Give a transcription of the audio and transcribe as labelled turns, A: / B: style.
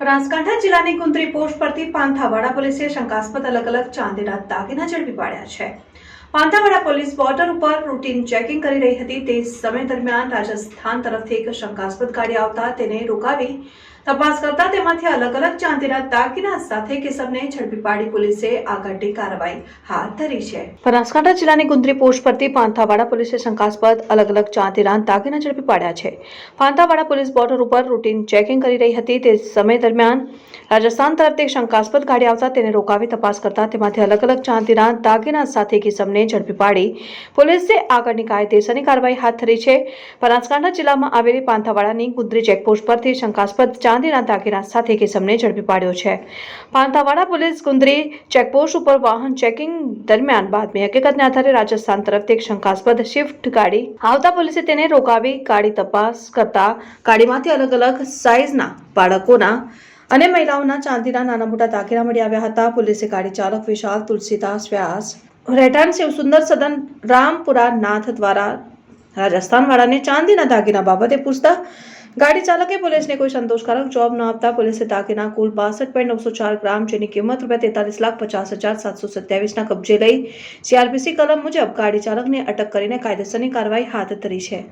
A: બનાસકાંઠા જિલ્લાની કુંત્રી પોસ્ટ પરથી પાંથાવાડા પોલીસે શંકાસ્પદ અલગ અલગ ચાંદીના દાગીના ઝડપી પાડ્યા છે. પાંથાવાડા પોલીસ બોર્ડર ઉપર રૂટીન ચેકિંગ કરી રહી હતી. તે સમય દરમિયાન રાજસ્થાન તરફથી એક શંકાસ્પદ ગાડી આવતા તેને રોકાવી તપાસ તેમાંથી અલગ અલગ ચાંદીના દાગીના સાથે કિસમને ઝડપી પાડી પોલીસે આગળની કાર્યવાહી હાથ ધરી છે. બનાસકાંઠા જિલ્લાની ગુંદરી પોસ્ટ પરથી પાંથાવાડા પોલીસે શંકાસ્પદ અલગ અલગ ચાંદીના દાગીના ઝડપી પાડ્યા છે. પાંથાવાડા પોલીસ બોર્ડર ઉપર રૂટીન ચેકિંગ કરી રહી હતી. તે સમય દરમિયાન રાજસ્થાન તરફથી શંકાસ્પદ ગાડી આવતા તેને રોકાવી તપાસ કરતા તેમાંથી અલગ અલગ ચાંદીના દાગીના સાથે કિસમને ઝડપી પાડી પોલીસે આગળની કાયદેસરની કાર્યવાહી હાથ ધરી છે. બનાસકાંઠા જિલ્લામાં આવેલી પાંથાવાડાની ગુંદરી ચેકપોસ્ટ પરથી શંકાસ્પદ ચાંદીના દાગીના સાથે કિસમને ઝડપી પાડ્યો છે. પાંતાવાડા પોલીસ ગુંદરી ચેકપોસ્ટ ઉપર વાહન ચેકિંગ દરમિયાન બાદમી હકીકતને આધારે રાજસ્થાન તરફથી એક શંકાસ્પદ શિફ્ટ ગાડી આવતા પોલીસે તેને રોકાવી ગાડી તપાસ કરતા ગાડીમાંથી અલગ અલગ સાઇઝના બાળકોના અને મહિલાઓના ચાંદીના નાના મોટા દાગીના મળી આવ્યા હતા. પોલીસે ગાડી ચાલક વિશાલ તુલસીદાસ વ્યાસ, રહેઠાણ શિવસુંદર સદન, રામપુરા નાથ દ્વારા રાજસ્થાનવાળાને ચાંદીના દાગીના બાબતે પૂછતા ગાડી ચાલકે પોલીસને કોઈ સંતોષકારક જવાબ ન આપતા પોલીસે તાકીના કુલ બાસઠ પોઈન્ટ નવસો ચાર ગ્રામ, જેની કિંમત રૂપિયા તેતાલીસ લાખ પચાસ હજાર સાતસો સત્યાવીસના કબજે લઈ સીઆરપીસી કલમ મુજબ ગાડી ચાલકને અટક કરીને કાયદેસરની કાર્યવાહી હાથ ધરી છે.